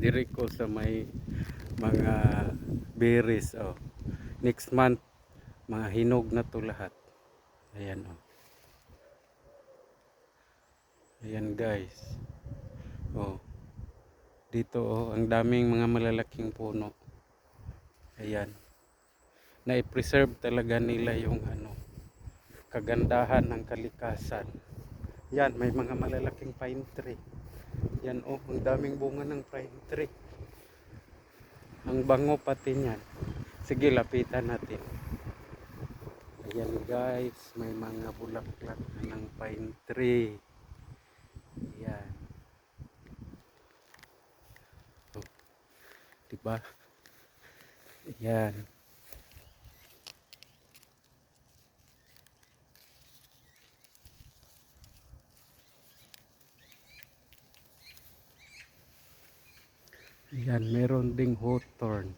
diri ko sa may mga berries oh. Next month mga hinog na to lahat. Ayan oh. Ayan guys. Oh. Dito oh, ang daming mga malalaking puno. Ayan. Na-preserve talaga nila yung ano kagandahan ng kalikasan. Yan, may mga malalaking pine tree. Yan oh, ang daming bunga ng pine tree. Ang bango pati niyan. Sige, lapitan natin. Ayan guys, may mga bulaklak na ng pine tree. Ayan. Oh, diba? Ayan. Yan, meron ding hawthorn.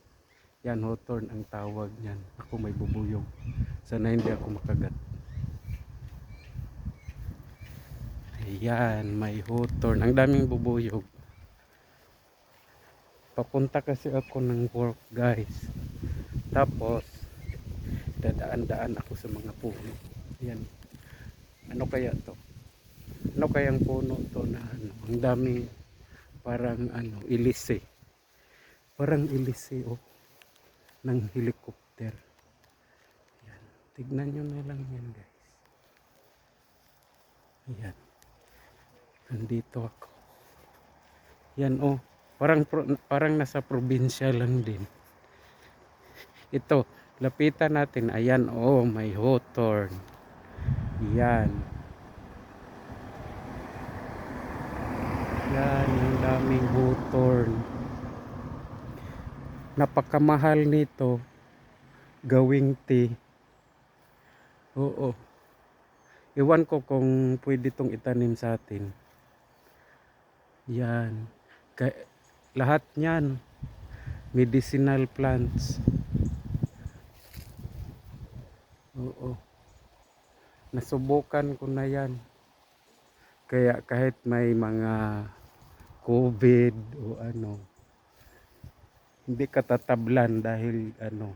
Yan, hawthorn ang tawag niyan. Ako may bubuyog. Sana hindi ako makagat. Ayan, may hawthorn. Ang daming bubuyog. Papunta kasi ako ng work, guys. Tapos, dadaan-daan ako sa mga puno. Yan. Ano kaya to? Ano kayang puno to na ano? Ang daming parang ano, ilise. Parang ilise oh ng helicopter. Yan. Tignan nyo na lang yan guys. Ayan. Nandito ako. Yan oh. Parang parang nasa probinsya lang din. Ito, lapitan natin. Ayan oh, may hawthorn. Yan. Yan, ang daming hawthorn. Napakamahal nito gawing tea. Oo. Iwan ko kung pwede itong itanim sa atin. Yan. Ka- lahat niyan medicinal plants. Oo. Nasubukan ko na yan. Kaya kahit may mga COVID o ano, hindi katatablan dahil ano,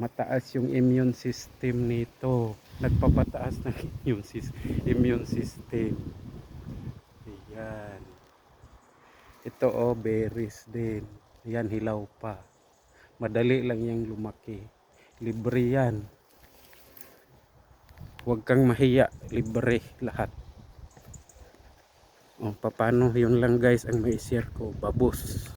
mataas yung immune system nito. Nagpapataas ng immune, immune system. Ayan. Ito oh, berries din. Ayan, hilaw pa. Madali lang yung lumaki. Libre yan. Huwag kang mahiya. Libre lahat. O, paano yun lang guys ang may share ko. Babos.